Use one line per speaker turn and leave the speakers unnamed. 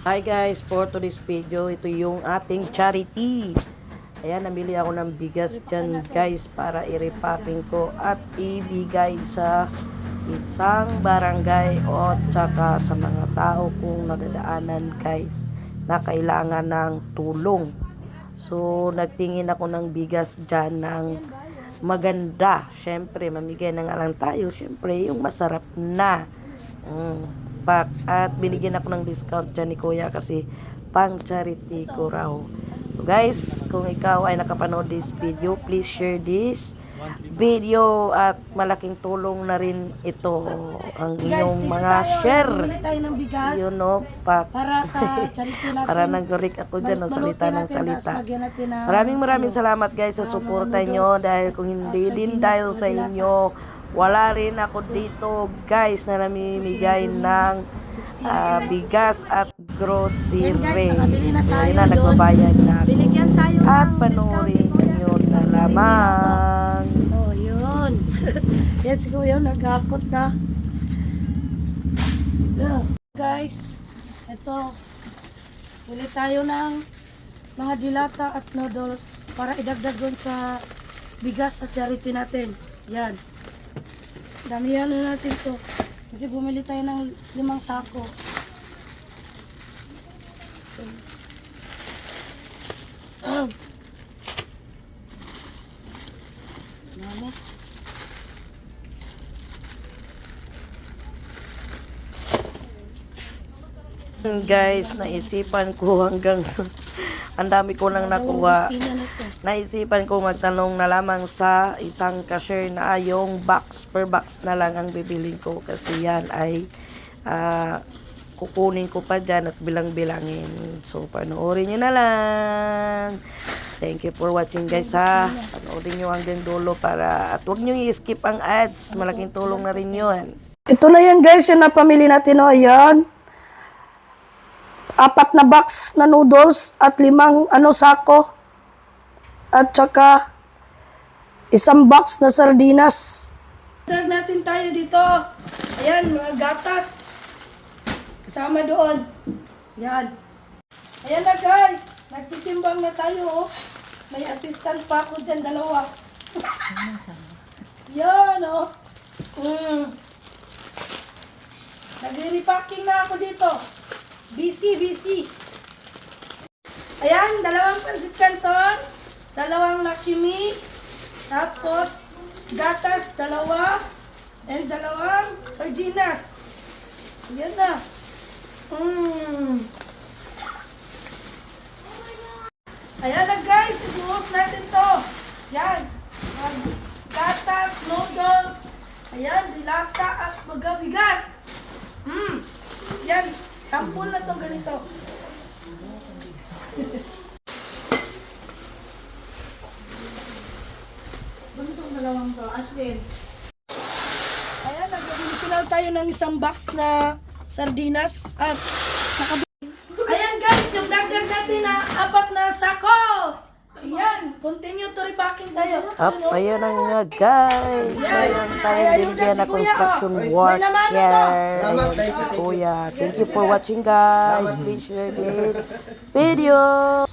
Hi guys, for today's video, ito yung ating charity. Ayan, namili ako ng bigas dyan guys para i-repacking ko at ibigay sa isang barangay o tsaka sa mga tao kung nadadaanan guys na kailangan ng tulong. So, nagtingin ako ng bigas dyan ng maganda. Siyempre, mamigay na nga lang tayo. Siyempre, yung masarap na. Mm, pack. At binigyan ako ng discount dyan ni Kuya kasi pang charity ko raw. So guys, kung ikaw ay nakapanood this video, please share this video at malaking tulong na rin ito ang inyong
dito
mga
tayo.
share.
Bumili tayo ng bigas
You know, pack.
para sa charity natin.
Para nag-correct ako dyan
Balutin
salita ng salita. Maraming maraming salamat guys sa suporta nyo dahil kung hindi din dahil sa inyo wala rin ako dito guys na namimigay ng
60
ah, bigas at grocery. So yun na nagbabayad na ako. At panoorin nyo na lamang.
Oh, yun. Yan si Kuya, nagakot na. Guys, ito. Bili tayo ng mga dilata at noodles para idagdag doon sa bigas sa charity natin. Yan. Damihan na natin to. Kasi bumili tayo ng limang sako. Ah. Mama.
Guys, naisipan ko hanggang ang dami ko nang nakuha. Naisipan ko magtanong na lamang sa isang cashier na yung box per box na lang ang bibilin ko kasi yan ay ah, kukunin ko pa dyan at bilang-bilangin. So, panoorin nyo na lang. Thank you for watching guys ha. Panoorin nyo hanggang dulo para at huwag nyo i-skip ang ads. Malaking tulong na rin yun.
Ito na yan guys, yung napamili natin o. Ayan. Apat na box na noodles at limang ano sako. At saka isang box na sardinas. Tag natin tayo dito. Ayan, mga gatas. Kasama doon. Yan. Ayan na guys. Nagtitimbang na tayo oh. May assistant pa ako dyan, dalawa. Yan oh. Mm. Nagre-repacking na ako dito. Busy, busy. Ayan, dalawang pansit canton, dalawang Lucky Me, tapos gatas, dalawa, and dalawang sardinas. Ayan na. Mm. Ayan na guys, ibuhos natin to. Yan. Gatas, noodles, ayan, dilata at magabigas. Mm. Yan. Sampul na to ganito. Dalawang to. At then, ayan, nag-additional tayo ng isang box na sardinas at nakab- Ayan guys, yung dagdag natin na apat na sako. Ayan, continue to repacking tayo.
Up, ayun na nga guys. Mayroon tayong binigyan na construction
oh. na to.
Ayun si Kuya. Thank you for watching guys. Please share this video.